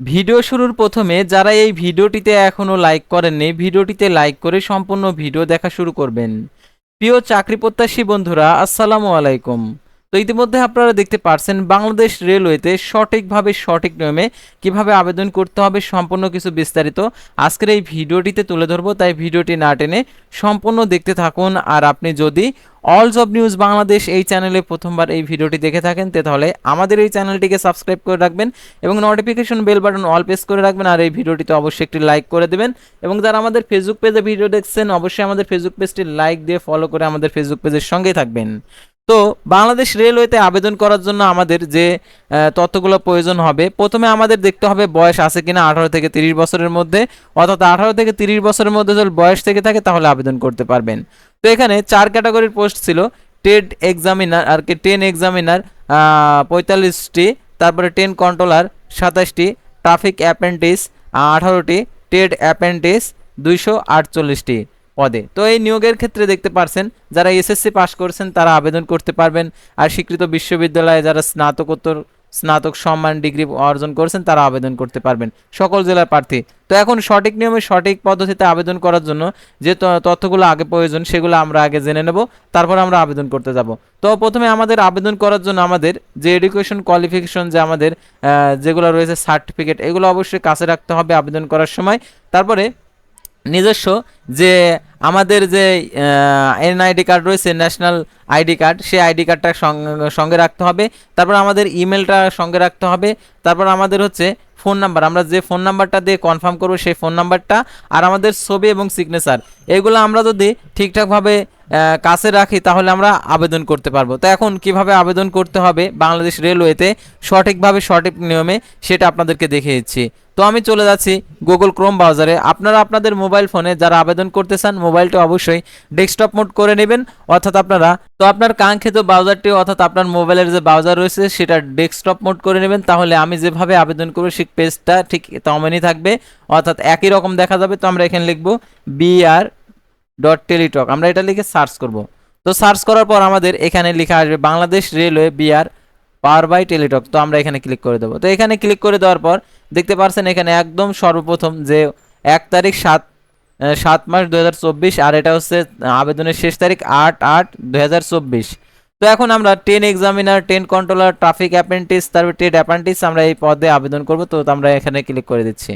Video শুরুর প্রথমে যারা এই ভিডিওটিতে এখনও লাইক করেননি, ভিডিওটিতে লাইক করে সম্পূর্ণ ভিডিও দেখা শুরু করবেন। প্রিয় চাকরি প্রত্যাশী বন্ধুরা, আসসালামু আলাইকুম। তো ইতিমধ্যে আপনারা দেখতে পারছেন বাংলাদেশ রেলওয়েতে সঠিকভাবে সঠিক নিয়মে কীভাবে আবেদন করতে হবে সম্পূর্ণ কিছু বিস্তারিত আজকের এই ভিডিওটিতে তুলে ধরবো, তাই ভিডিওটি না টেনে সম্পূর্ণ দেখতে থাকুন। আর আপনি যদি অল জব নিউজ বাংলাদেশ এই চ্যানেলে প্রথমবার এই ভিডিওটি দেখে থাকেন তাহলে আমাদের এই চ্যানেলটিকে সাবস্ক্রাইব করে রাখবেন এবং notification bell button all press করে রাখবেন। আর এই ভিডিওটিতে অবশ্যই একটি লাইক করে দেবেন এবং যারা আমাদের ফেসবুক পেজে ভিডিও দেখছেন, অবশ্যই আমাদের ফেসবুক পেজটি লাইক দিয়ে ফলো করে আমাদের ফেসবুক পেজের সঙ্গেই থাকবেন। তো বাংলাদেশ রেলওয়েতে আবেদন করার জন্য আমাদের যে তথ্যগুলো প্রয়োজন হবে, প্রথমে আমাদের দেখতে হবে বয়স আছে কিনা আঠারো থেকে তিরিশ বছরের মধ্যে। অর্থাৎ আঠারো থেকে তিরিশ বছরের মধ্যে যদি বয়স থেকে থাকে, তাহলে আবেদন করতে পারবেন। তো এখানে চার ক্যাটাগরির পোস্ট ছিল টেড এক্সামিনার, আর কি টেন এক্সামিনার পঁয়তাল্লিশটি, তারপরে টেন কন্ট্রোলার, সাতাশটি, ট্রাফিক অ্যাপ্রেন্টিস আঠারোটি টেড অ্যাপ্রেন্টিস দুইশো আটচল্লিশটি। পদে। তো এই নিয়োগের ক্ষেত্রে দেখতে পারছেন, যারা এসএসসি পাশ করেছেন তারা আবেদন করতে পারবেন, আর স্বীকৃত বিশ্ববিদ্যালয়ে যারা স্নাতকোত্তর, স্নাতক সম্মান ডিগ্রি অর্জন করেছেন তারা আবেদন করতে পারবেন, সকল জেলার প্রার্থী। তো এখন সঠিক নিয়মে, সঠিক পদ্ধতিতে আবেদন করার জন্য যে তথ্যগুলো আগে প্রয়োজন সেগুলো আমরা আগে জেনে নেব, তারপর আমরা আবেদন করতে যাব। তো প্রথমে আমাদের আবেদন করার জন্য আমাদের যে এডুকেশন কোয়ালিফিকেশন যে আমাদের যেগুলো রয়েছে সার্টিফিকেট, এগুলো অবশ্যই কাছে রাখতে হবে আবেদন করার সময়। তারপরে নিজস্ব যে আমাদের যে এনআইডি কার্ড রয়েছে ন্যাশনাল আইডি কার্ড সেই আইডি কার্ডটা সঙ্গে রাখতে হবে। তারপর আমাদের ইমেলটা সঙ্গে রাখতে হবে। তারপর আমাদের হচ্ছে ফোন নাম্বার, আমরা যে ফোন নাম্বারটা দিয়ে কনফার্ম করব সেই ফোন নাম্বারটা আর আমাদের ছবি এবং সিগনেচার এগুলো আমরা যদি ঠিকঠাকভাবে কাছে রাখি তাহলে আমরা আবেদন করতে পারব। তো এখন কীভাবে আবেদন করতে হবে বাংলাদেশ রেলওয়েতে সঠিকভাবে সঠিক নিয়মে সেটা আপনাদেরকে দেখিয়ে দিচ্ছি। তো আমি চলে যাচ্ছি গুগল ক্রোম ব্রাউজারে আপনারা আপনাদের মোবাইল ফোনে যারা আবেদন করতে চান মোবাইলটা অবশ্যই ডেস্কটপ মোড করে নেবেন, অর্থাৎ আপনারা তো আপনার কাঙ্ক্ষিত ব্রাউজারটি অর্থাৎ আপনার মোবাইলের যে ব্রাউজার রয়েছে, সেটা ডেস্কটপ মোড করে নেবেন। তাহলে আমি যেভাবে আবেদন করব, সেই পেজটা ঠিক তেমনই থাকবে। অর্থাৎ একই রকম দেখা যাবে। তো আমরা এখানে লিখব বিআর ডট টেলিটক আমরা এটা লিখে সার্চ করব। তো সার্চ করার পর আমাদের এখানে লেখা আসবে Bangladesh railway BR power by Teletalk তো আমরা এখানে ক্লিক করে দেবো। তো এখানে ক্লিক করে দেওয়ার পর দেখতে পারছেন এখানে একদম সর্বপ্রথম যে এক তারিখ সাত সাত মাস দুই হাজার চব্বিশ, আর এটা হচ্ছে আবেদনের শেষ তারিখ আট আট দু তো এখন আমরা ten examiner ten controller traffic apprentice তারপর টেট অ্যাপেন্টিস আমরা এই পদে আবেদন করব, তো আমরা এখানে ক্লিক করে দিচ্ছি।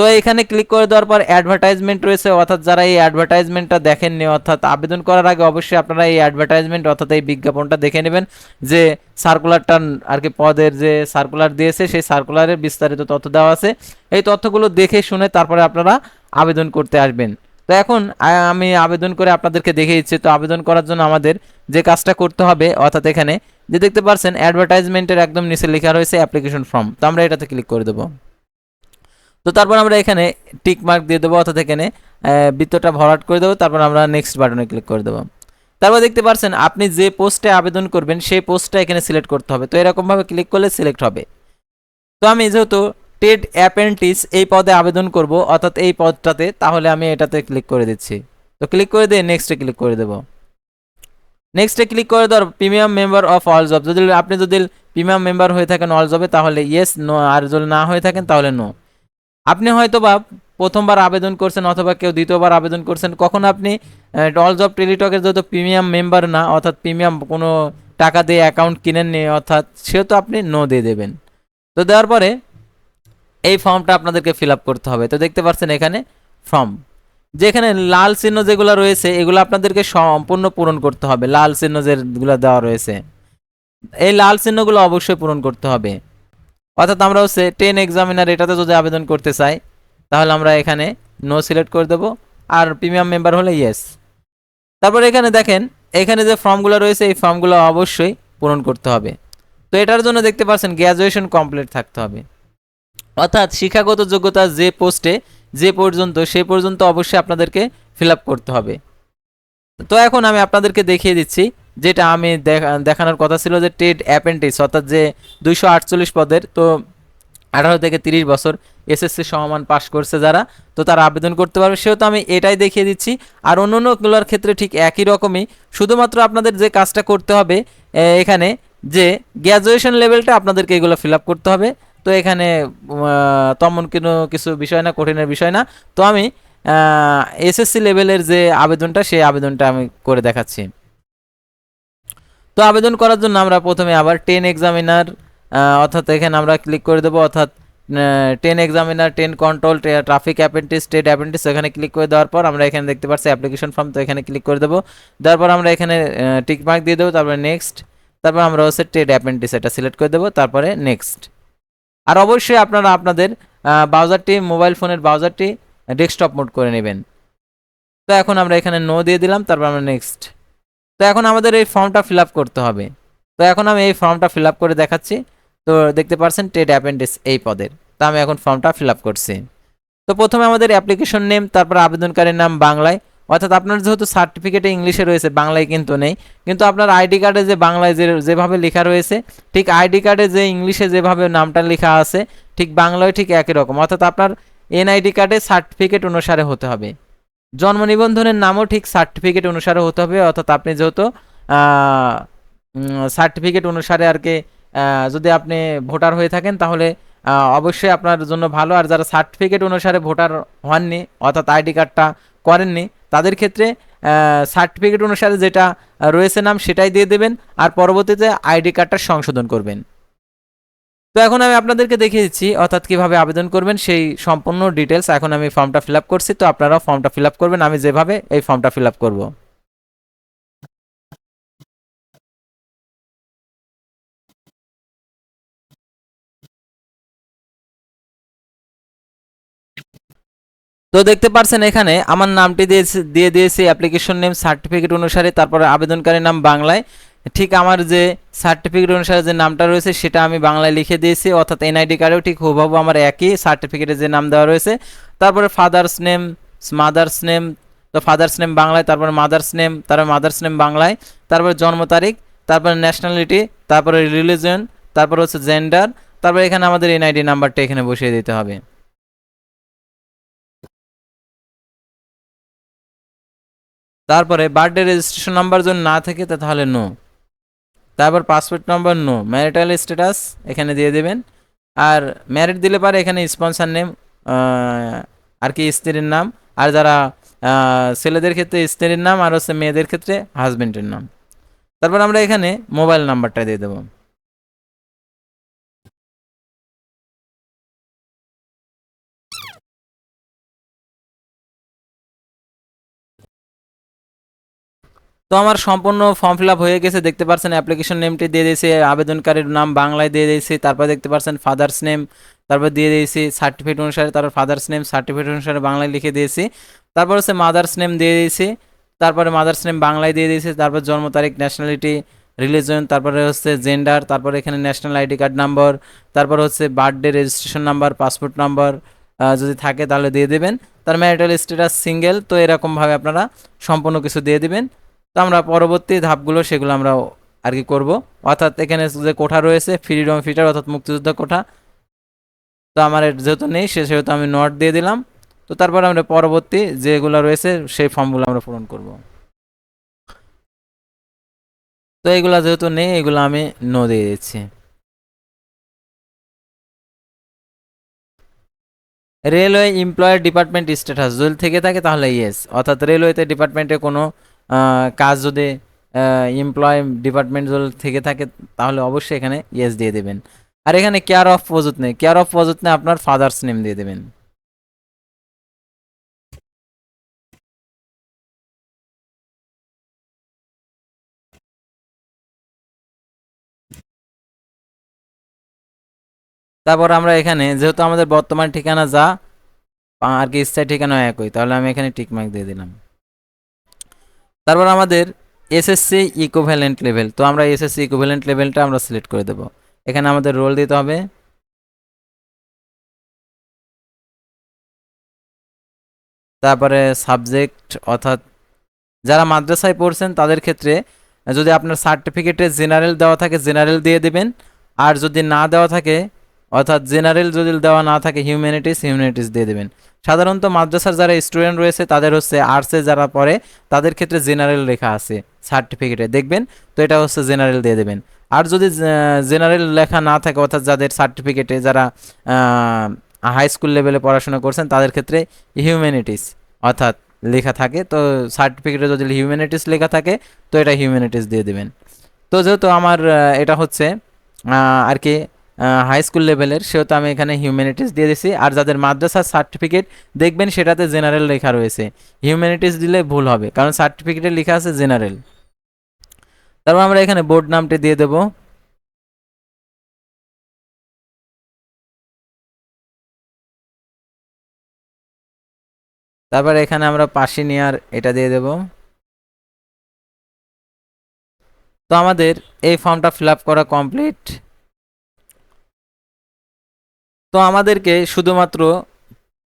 তো এখানে ক্লিক করে দেওয়ার পর অ্যাডভার্টাইজমেন্ট রয়েছে, অর্থাৎ যারা এই অ্যাডভার্টাইজমেন্টটা দেখেননি, অর্থাৎ আবেদন করার আগে অবশ্যই আপনারা এই অ্যাডভার্টাইজমেন্ট অর্থাৎ এই বিজ্ঞাপনটা দেখে নেবেন। যে সার্কুলারটা আর কি পদের যে সার্কুলার দিয়েছে, সেই সার্কুলারের বিস্তারিত তথ্য দেওয়া আছে। এই তথ্যগুলো দেখে শুনে তারপরে আপনারা আবেদন করতে আসবেন। তো এখন আমি আবেদন করে আপনাদেরকে দেখে দিচ্ছি। তো আবেদন করার জন্য আমাদের যে কাজটা করতে হবে, অর্থাৎ এখানে যে দেখতে পাচ্ছেন অ্যাডভার্টাইজমেন্টের একদম নিচে লেখা রয়েছে অ্যাপ্লিকেশন ফর্ম তো আমরা এটাতে ক্লিক করে দেবো। তো তারপর আমরা এখানে টিক মার্ক দিয়ে দেবো অর্থাৎ এখানে বৃত্তটা ভরাট করে দেবো, তারপর আমরা নেক্সট বাটনে ক্লিক করে দেবো। তারপর দেখতে পাচ্ছেন আপনি যে পোস্টে আবেদন করবেন, সেই পোস্টটা এখানে সিলেক্ট করতে হবে। তো এরকমভাবে ক্লিক করলে সিলেক্ট হবে। তো আমি যেহেতু টেড অ্যাপেন্টিস এই পদে আবেদন করব, অর্থাৎ এই পদটাতে, তাহলে আমি এটাতে ক্লিক করে দিচ্ছি। তো ক্লিক করে দিয়ে নেক্সটে ক্লিক করে দেবো। নেক্সটে ক্লিক করে দেওয়ার premium member of all job. যদি আপনি যদি প্রিমিয়াম মেম্বার হয়ে থাকেন অল জবে, তাহলে ইয়েস নো আর যদি না হয়ে থাকেন, তাহলে নো আপনি হয়তো বা প্রথমবার আবেদন করছেন অথবা কেউ দ্বিতীয়বার আবেদন করছেন, কখন আপনি অল জব টেলিটকের যেহেতু প্রিমিয়াম মেম্বার না, অর্থাৎ প্রিমিয়াম কোনো টাকা দিয়ে অ্যাকাউন্ট কিনেননি, অর্থাৎ সেহেতু আপনি নো দিয়ে দেবেন। তো দেওয়ার পরে এই ফর্মটা আপনাদেরকে ফিল আপ করতে হবে। তো দেখতে পাচ্ছেন এখানে ফর্ম যেখানে লাল চিহ্ন যেগুলো রয়েছে, এগুলো আপনাদেরকে সম্পূর্ণ পূরণ করতে হবে। লাল চিহ্ন যেগুলো দেওয়া রয়েছে, এই লাল চিহ্নগুলো অবশ্যই পূরণ করতে হবে। অর্থাৎ আমরা হচ্ছে টেন এক্সামিনার এটাতে যদি আবেদন করতে চাই, তাহলে আমরা এখানে নো সিলেক্ট করে দেবো, আর প্রিমিয়াম মেম্বার হলে ইয়েস তারপর এখানে দেখেন, এখানে যে ফর্মগুলো রয়েছে, এই ফর্মগুলো অবশ্যই পূরণ করতে হবে। তো এটার জন্য দেখতে পাচ্ছেন গ্র্যাজুয়েশন কমপ্লিট থাকতে হবে। অর্থাৎ শিক্ষাগত যোগ্যতা যে পোস্টে যে পর্যন্ত, সে পর্যন্ত অবশ্যই আপনাদেরকে ফিল করতে হবে। তো এখন আমি আপনাদেরকে দেখিয়ে দিচ্ছি যেটা আমি দেখা- দেখানোর কথা ছিল যে টেড অ্যাপেন্টিস অর্থাৎ যে দুইশো আটচল্লিশ পদের, তো আঠারো থেকে তিরিশ বছর এসএসসি সমান পাস করছে যারা, তো তারা আবেদন করতে পারবে। সেহেতু আমি এটাই দেখিয়ে দিচ্ছি। আর অন্য অন্যগুলোর ক্ষেত্রে ঠিক একই রকমই, শুধুমাত্র আপনাদের যে কাজটা করতে হবে এখানে যে গ্র্যাজুয়েশন লেভেলটা আপনাদেরকে এগুলো ফিল আপ করতে হবে। তো এখানে তেমন কোনো কিছু বিষয় না, কঠিনের বিষয় না। তো আমি এসএসসি লেভেলের যে আবেদনটা, সেই আবেদনটা আমি করে দেখাচ্ছি। তো আবেদন করার জন্য আমরা প্রথমে আবার টেন এক্সামিনার অর্থাৎ এখানে আমরা ক্লিক করে দেবো, অর্থাৎ train examiner train control traffic apprentice state apprentice এখানে ক্লিক করে দেওয়ার পর আমরা এখানে দেখতে পাচ্ছি অ্যাপ্লিকেশন ফর্ম তো এখানে ক্লিক করে দেবো। দেওয়ার পর আমরা এখানে টিক মার্ক দিয়ে দেবো, তারপরে নেক্সট তারপর আমরা হচ্ছে টেট অ্যাপেন্টিস এটা সিলেক্ট করে দেবো, তারপরে নেক্সট আর অবশ্যই আপনারা আপনাদের ব্রাউজারটি মোবাইল ফোনের ব্রাউজারটি ডেস্কটপ মোড করে নেবেন। তো এখন আমরা এখানে নো দিয়ে দিলাম, তারপর আমরা নেক্সট তো এখন আমাদের এই ফর্মটা ফিল করতে হবে। তো এখন আমি এই ফর্মটা ফিল করে দেখাচ্ছি। তো দেখতে পাচ্ছেন টেট অ্যাপেন্ডিক্স এই পদের। তো আমি এখন ফর্মটা ফিল করছি। তো প্রথমে আমাদের অ্যাপ্লিকেশন নেম তারপর আবেদনকারীর নাম বাংলায়। অর্থাৎ আপনার যেহেতু সার্টিফিকেটে ইংলিশে রয়েছে, বাংলায় কিন্তু নেই। কিন্তু আপনার আইডি কার্ডে যে বাংলায় যে, যেভাবে লেখা রয়েছে, ঠিক আইডি কার্ডে যে ইংলিশে যেভাবে নামটা লেখা আছে, ঠিক বাংলায় ঠিক একই রকম। অর্থাৎ আপনার এনআইডি কার্ডে সার্টিফিকেট অনুসারে হতে হবে। জন্ম নিবন্ধনের নামও ঠিক সার্টিফিকেট অনুসারে হতে হবে, অর্থাৎ আপনি যেহেতু সার্টিফিকেট অনুসারে আর কি যদি আপনি ভোটার হয়ে থাকেন তাহলে অবশ্যই আপনার জন্য ভালো। আর যারা সার্টিফিকেট অনুসারে ভোটার হননি, অর্থাৎ আইডি কার্ডটা করেননি, তাদের ক্ষেত্রে সার্টিফিকেট অনুসারে যেটা রয়েছে নাম সেটাই দিয়ে দেবেন, আর পরবর্তীতে আইডি কার্ডটা সংশোধন করবেন। তো এখন আমি আপনাদেরকে দেখিয়ে দিচ্ছি, অর্থাৎ কীভাবে আবেদন করবেন, সেই সম্পূর্ণ ডিটেলস এখন আমি ফর্মটা ফিল আপ করছি। তো আপনারাও ফর্মটা ফিল আপ করবেন, আমি যেভাবে এই ফর্মটা ফিল আপ করব। তো দেখতে পারছেন এখানে আমার নামটি দিয়েছে দিয়ে দিয়েছি অ্যাপ্লিকেশন নেম সার্টিফিকেট অনুসারে, তারপরে আবেদনকারীর নাম বাংলায়। ঠিক আমার যে সার্টিফিকেট অনুসারে যে নামটা রয়েছে, সেটা আমি বাংলায় লিখে দিয়েছি, অর্থাৎ এনআইডি কার্ডেও ঠিক হুবহু আমার একই সার্টিফিকেটে যে নাম দেওয়া রয়েছে। তারপরে ফাদার্স নেম মাদার্স নেম তো ফাদার্স নেম বাংলায়, তারপরে মাদার্স নেম তারপরে মাদার্স নেম বাংলায়, তারপরে জন্ম তারিখ, তারপরে ন্যাশনালিটি তারপরে রিলিজন তারপরে হচ্ছে জেন্ডার তারপরে এখানে আমাদের এনআইডি নাম্বারটা এখানে বসিয়ে দিতে হবে। তারপরে বার্থডে রেজিস্ট্রেশন নাম্বার যদি না থাকে তাহলে নো তারপর passport number no marital status এখানে দিয়ে দেবেন। আর ম্যারিড দিলে পারে এখানে স্পন্সার নেম আর কি স্ত্রীর নাম। আর যারা ছেলেদের ক্ষেত্রে স্ত্রীর নাম, আর হচ্ছে মেয়েদের ক্ষেত্রে হাজব্যান্ডের নাম। তারপর আমরা এখানে মোবাইল নাম্বারটা দিয়ে দেবো। তো আমার সম্পূর্ণ ফর্ম ফিল আপ হয়ে গেছে। দেখতে পাচ্ছেন অ্যাপ্লিকেশন নেমটি দিয়ে দিয়েছে, আবেদনকারীর নাম, বাংলায় দিয়ে দিয়েছি, তারপর দেখতে পাচ্ছেন ফাদার্স নেম তারপর দিয়ে দিয়েছি সার্টিফিকেট অনুসারে, তারপর ফাদার্স নেম সার্টিফিকেট অনুসারে বাংলায় লিখে দিয়েছি। তারপর হচ্ছে মাদার্স নেম দিয়ে দিয়েছি, তারপরে মাদার্স নেম বাংলায় দিয়ে দিয়েছি, তারপর জন্ম তারিখ ন্যাশনালিটি রিলিজন তারপরে হচ্ছে জেন্ডার তারপর এখানে ন্যাশনাল আইডি কার্ড নাম্বার তারপর হচ্ছে birthday registration number passport number যদি থাকে তাহলে দিয়ে দেবেন। তার ম্যারিটাল স্ট্যাটাস সিঙ্গেল তো এরকমভাবে আপনারা সম্পূর্ণ কিছু দিয়ে দিবেন। তো আমরা পরবর্তী ধাপগুলো সেগুলো আমরা আর কি করব। অর্থাৎ এখানে যে কোঠা রয়েছে, ফ্রিডম ফিটার অর্থাৎ মুক্তিযোদ্ধা কোঠা। তো আমার যেহেতু নেই, সে সেহেতু আমি নট দিয়ে দিলাম। তো তারপর আমরা পরবর্তী যেগুলো রয়েছে, সেই ফর্মগুলো আমরা পূরণ করব। তো এগুলা যেহেতু নেই, এগুলো আমি নো দিয়ে দিচ্ছি। রেলওয়ে এমপ্লয়ার ডিপার্টমেন্ট স্ট্যাটাস, যদি থেকে থাকে তাহলে ইয়েস অর্থাৎ রেলওয়েতে ডিপার্টমেন্টে কোনো কাজ যদি এমপ্লয় ডিপার্টমেন্ট থেকে থাকে, তাহলে অবশ্যই এখানে ইয়েস দিয়ে দেবেন। আর এখানে কেয়ার অফ প্রযুত নেই। কেয়ার অফ প্রযুত নেই, আপনার ফাদার্স নেম দিয়ে দেবেন। তারপর আমরা এখানে, যেহেতু আমাদের বর্তমান ঠিকানা যা, আর কি স্থায়ী ঠিকানা একই, তাহলে আমি এখানে টিকমার্ক দিয়ে দিলাম। তারপর আমাদের এসএসসি ইকোভ্যালেন্ট লেভেল তো আমরা এসএসসি ইকোভ্যালেন্ট লেভেলটা আমরা সিলেক্ট করে দেব। এখানে আমাদের রোল দিতে হবে। তারপরে সাবজেক্ট অর্থাৎ যারা মাদ্রাসায় পড়ছেন, তাদের ক্ষেত্রে যদি আপনার সার্টিফিকেটে জেনারেল দেওয়া থাকে জেনারেল দিয়ে দেবেন। আর যদি না দেওয়া থাকে অর্থাৎ জেনারেল যদি দেওয়া না থাকে হিউম্যানিটিস হিউম্যানিটিস দিয়ে দেবেন। সাধারণত মাদ্রাসার যারা স্টুডেন্ট রয়েছে, তাদের হচ্ছে আর্টসে যারা পড়ে, তাদের ক্ষেত্রে জেনারেল লেখা আছে, সার্টিফিকেটে। দেখবেন? তো এটা হচ্ছে জেনারেল দিয়ে দেবেন। আর যদি জেনারেল লেখা না থাকে, অর্থাৎ যাদের সার্টিফিকেটে যারা হাই স্কুল লেভেলে পড়াশোনা করছেন, তাদের ক্ষেত্রে হিউম্যানিটিস অর্থাৎ লেখা থাকে। তো সার্টিফিকেটে যদি হিউম্যানিটিস লেখা থাকে, তো এটা হিউম্যানিটিস দিয়ে দেবেন। তো যেহেতু আমার এটা হচ্ছে আর কি হাই স্কুল লেভেলের সেহেতু আমি এখানে হিউম্যানিটিস দিয়ে দিছি। আর যাদের মাদ্রাসার সার্টিফিকেট দেখবেন, সেটাতে জেনারেল লেখা রয়েছে। হিউম্যানিটিস দিলে ভুল হবে, কারণ সার্টিফিকেটে লেখা আছে জেনারেল তারপর আমরা এখানে বোর্ড নামটি দিয়ে দেব। তারপর এখানে আমরা পাশে নেওয়ার এটা দিয়ে দেব। তো আমাদের এই ফর্মটা ফিল করা কমপ্লিট তো আমাদেরকে শুধুমাত্র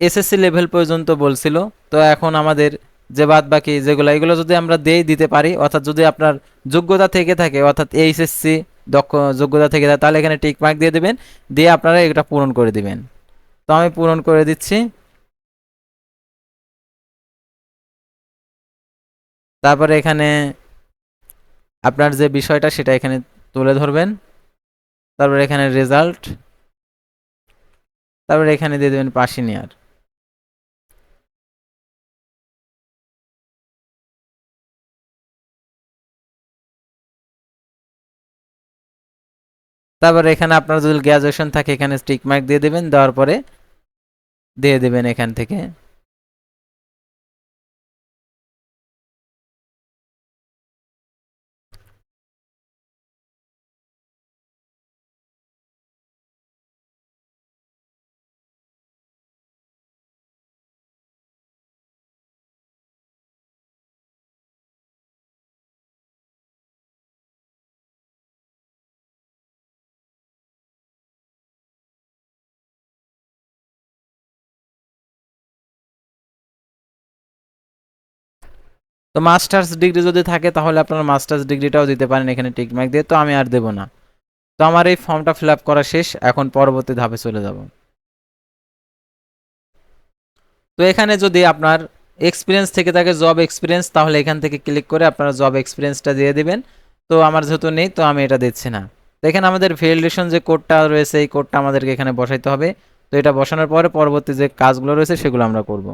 এসএসসি লেভেল পর্যন্ত বলছিল। তো এখন আমাদের যে বাদ বাকি যেগুলো, এগুলো যদি আমরা দেই দিতে পারি, অর্থাৎ যদি আপনার যোগ্যতা থেকে থাকে, অর্থাৎ এইচএসসি দক্ষ যোগ্যতা থেকে থাকে, তাহলে এখানে টিক মার্ক দিয়ে দেবেন, দিয়ে আপনারা এটা পূরণ করে দিবেন। তো আমি পূরণ করে দিচ্ছি। তারপরে এখানে আপনার যে বিষয়টা, সেটা এখানে তুলে ধরবেন। তারপরে এখানে রেজাল্ট তারপরে এখানে দিয়ে দেবেন পাশিনিয়ার তারপরে এখানে আপনার যদি গ্র্যাজুয়েশন থাকে, এখানে স্টিক মার্ক দিয়ে দেবেন, দেওয়ার পরে দিয়ে দেবেন এখান থেকে। তো মাস্টার্স ডিগ্রি যদি থাকে, তাহলে আপনারা মাস্টার্স ডিগ্রিটাও দিতে পারেন এখানে টিক মার্ক দিয়ে। তো আমি আর দেবো না। তো আমার এই ফর্মটা ফিল আপ করা শেষ। এখন পরবর্তী ধাপে চলে যাব। তো এখানে যদি আপনার এক্সপিরিয়েন্স থেকে থাকে জব এক্সপিরিয়েন্স তাহলে এখান থেকে ক্লিক করে আপনারা জব এক্সপিরিয়েন্সটা দিয়ে দিবেন। তো আমার যেহেতু নেই, তো আমি এটা দিচ্ছি না। তো এখানে আমাদের ভ্যালিডেশন যে কোডটা রয়েছে, এই কোডটা আমাদেরকে এখানে বসাইতে হবে। তো এটা বসানোর পরে পরবর্তী যে কাজগুলো রয়েছে, সেগুলো আমরা করব।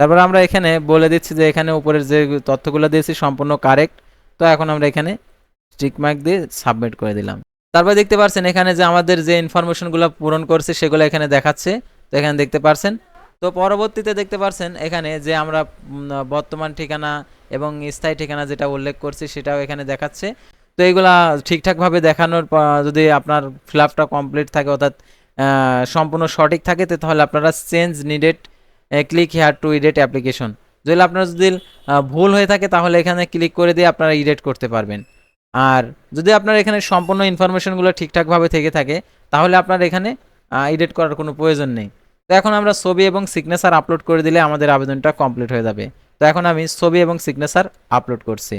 তারপর আমরা এখানে বলে দিচ্ছি যে এখানে উপরের যে তথ্যগুলো দিয়েছি সম্পূর্ণ কারেক্ট তো এখন আমরা এখানে স্টিক মার্ক দিয়ে সাবমিট করে দিলাম। তারপর দেখতে পাচ্ছেন এখানে যে আমাদের যে ইনফরমেশনগুলো পূরণ করছে সেগুলো এখানে দেখাচ্ছে। তো এখানে দেখতে পাচ্ছেন তো পরবর্তীতে দেখতে পাচ্ছেন এখানে যে আমরা বর্তমান ঠিকানা এবং স্থায়ী ঠিকানা যেটা উল্লেখ করছি সেটাও এখানে দেখাচ্ছে। তো এইগুলা ঠিকঠাকভাবে দেখানোর যদি আপনার ফিল আপটা কমপ্লিট থাকে অর্থাৎ সম্পূর্ণ সঠিক থাকে তাহলে আপনারা change needed click here to edit application যদি আপনার যদি ভুল হয়ে থাকে, তাহলে এখানে ক্লিক করে দিয়ে আপনারা ইডেট করতে পারবেন। আর যদি আপনার এখানে সম্পূর্ণ ইনফরমেশনগুলো ঠিকঠাকভাবে থেকে থাকে, তাহলে আপনার এখানে এডিট করার কোনো প্রয়োজন নেই। তো এখন আমরা ছবি এবং সিগনেচার আপলোড করে দিলে আমাদের আবেদনটা কমপ্লিট হয়ে যাবে। তো এখন আমি ছবি এবং সিগনেচার আপলোড করছি।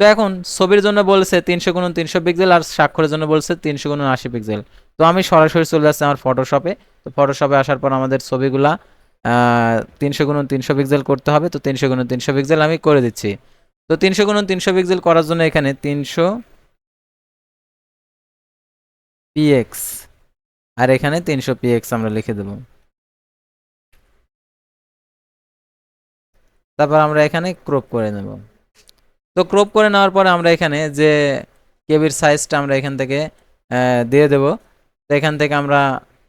তো এখন ছবির জন্য বলছে তিনশো গুণন তিনশো পিক্সেল আর স্বাক্ষরের জন্য বলছে তিনশো গুণন আশি পিক্সেল তো আমি সরাসরি চলে যাচ্ছি আমার ফটোশপে তো ফটোশপে আসার পর আমাদের ছবিগুলা তিনশো গুণন তিনশো পিক্সেল করতে হবে, তো তিনশো গুণন তিনশো পিক্সেল আমি করে দিচ্ছি। তো তিনশো গুণন তিনশো পিক্সেল করার জন্য এখানে তিনশো পিএক্স আর এখানে তিনশো পিএক্স আমরা লিখে দেব। তারপর আমরা এখানে ক্রপ করে নেব। তো ক্রপ করে নেওয়ার পরে আমরা এখানে যে কেবির সাইজটা আমরা এখান থেকে দিয়ে দেব, তো এখান থেকে আমরা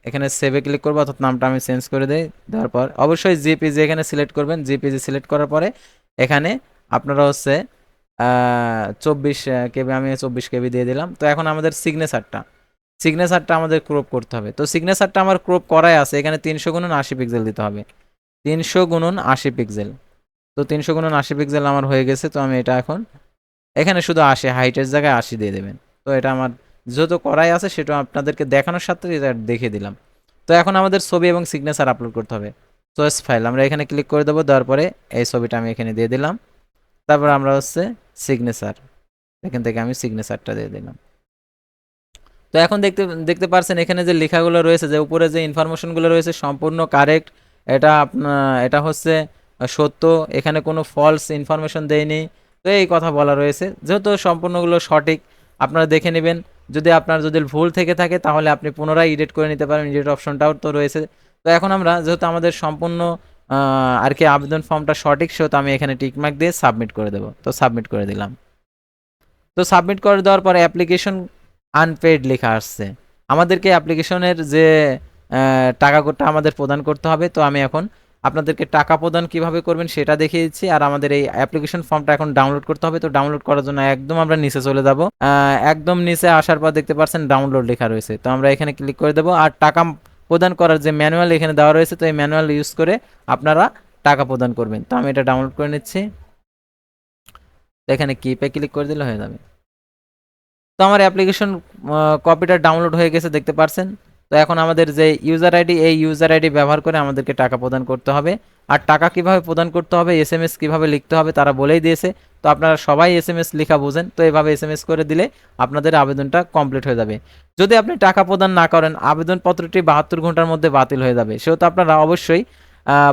এখানে সেভে ক্লিক করব, অর্থাৎ নামটা আমি চেঞ্জ করে দিই, দেওয়ার পর অবশ্যই জিপিজি এখানে সিলেক্ট করবেন। জিপিজি সিলেক্ট করার পরে এখানে আপনারা হচ্ছে চব্বিশ কেবি, আমি চব্বিশ কেবি দিয়ে দিলাম। তো এখন আমাদের সিগনেচারটা সিগনেচারটা আমাদের ক্রপ করতে হবে। তো সিগনেচারটা আমার ক্রপ করাই আছে, এখানে তিনশো গুণন আশি পিক্সেল দিতে হবে। তিনশো গুণন আশি পিক্সেল তো তিনশো গুণন আশি পিক্সেল আমার হয়ে গেছে, তো আমি এটা এখন, এখানে শুধু আশি হাইটের জায়গায় আশি দিয়ে দেবেন। তো এটা আমার যেহেতু করাই আছে সেটা আপনাদেরকে দেখানোর সাথে এটা দেখিয়ে দিলাম। তো এখন আমাদের ছবি এবং সিগনেচার আপলোড করতে হবে। চয়েস ফাইল আমরা এখানে ক্লিক করে দেবো, দেওয়ার পরে এই ছবিটা আমি এখানে দিয়ে দিলাম। তারপর আমরা হচ্ছে সিগনেচার এখান থেকে আমি সিগনেচারটা দিয়ে দিলাম। তো এখন দেখতে দেখতে পারছেন এখানে যে লেখাগুলো রয়েছে, যে উপরে যে ইনফরমেশনগুলো রয়েছে সম্পূর্ণ কারেক্ট এটা এটা হচ্ছে সত্য, এখানে কোনো ফলস ইনফরমেশন দেয়নি। তো এই কথা বলা রয়েছে। যেহেতু সম্পূর্ণগুলো সঠিক, আপনারা দেখে নেবেন। যদি আপনার যদি ভুল থেকে থাকে, তাহলে আপনি পুনরায় এডিট করে নিতে পারেন এডিট অপশনটাও তো রয়েছে। তো এখন আমরা, যেহেতু আমাদের সম্পূর্ণ আর কি আবেদন ফর্মটা সঠিক, সেহেতু আমি এখানে টিকমার্ক দিয়ে সাবমিট করে দেবো। তো সাবমিট করে দিলাম। তো সাবমিট করে দেওয়ার পরে অ্যাপ্লিকেশন আনপেড লেখা আসছে। আমাদেরকে অ্যাপ্লিকেশনের যে টাকা কোডটা আমাদের প্রদান করতে হবে, তো আমি এখন আপনাদেরকে টাকা প্রদান কীভাবে করবেন সেটা দেখিয়ে দিচ্ছি আর আমাদের এই অ্যাপ্লিকেশন ফর্মটা এখন ডাউনলোড করতে হবে। তো ডাউনলোড করার জন্য একদম আমরা নিচে চলে যাব। একদম নিচে আসার পর দেখতে পাচ্ছেন ডাউনলোড লেখা রয়েছে। তো আমরা এখানে ক্লিক করে দেবো আর টাকা প্রদান করার যে ম্যানুয়াল এখানে দেওয়া রয়েছে, তো এই ম্যানুয়াল ইউজ করে আপনারা টাকা প্রদান করবেন। তো আমি এটা ডাউনলোড করে নিচ্ছি। এখানে কিপে ক্লিক করে দিলে হয়ে যাবে। তো আমার অ্যাপ্লিকেশন কপিটা ডাউনলোড হয়ে গেছে, দেখতে পারছেন। তো এখন আমাদের যে ইউজার আইডি এই ইউজার আইডি ব্যবহার করে আমাদেরকে টাকা প্রদান করতে হবে। আর টাকা কীভাবে প্রদান করতে হবে এস এম এস কীভাবে লিখতে হবে তারা বলেই দিয়েছে। তো আপনারা সবাই এস এম এস লেখা বোঝেন। তো এভাবে এস এম এস করে দিলে আপনাদের আবেদনটা কমপ্লিট হয়ে যাবে। যদি আপনি টাকা প্রদান না করেন, আবেদনপত্রটি বাহাত্তর ঘণ্টার মধ্যে বাতিল হয়ে যাবে। সেহেতু আপনারা অবশ্যই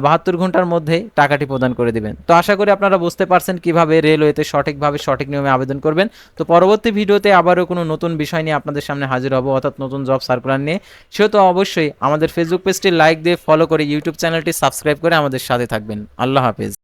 বাহাত্তর ঘণ্টার মধ্যে টাকাটি প্রদান করে দিবেন। তো আশা করি আপনারা বুঝতে পারছেন কীভাবে রেলওয়েতে সঠিকভাবে সঠিক নিয়মে আবেদন করবেন। তো পরবর্তী ভিডিওতে আবারও কোনো নতুন বিষয় নিয়ে আপনাদের সামনে হাজির হব, অর্থাৎ নতুন জব সার্কুলার নিয়ে। সেও তো অবশ্যই আমাদের ফেসবুক পেজটি লাইক দিয়ে ফলো করে ইউটিউব চ্যানেলটি সাবস্ক্রাইব করে আমাদের সাথে থাকবেন। আল্লাহ হাফেজ।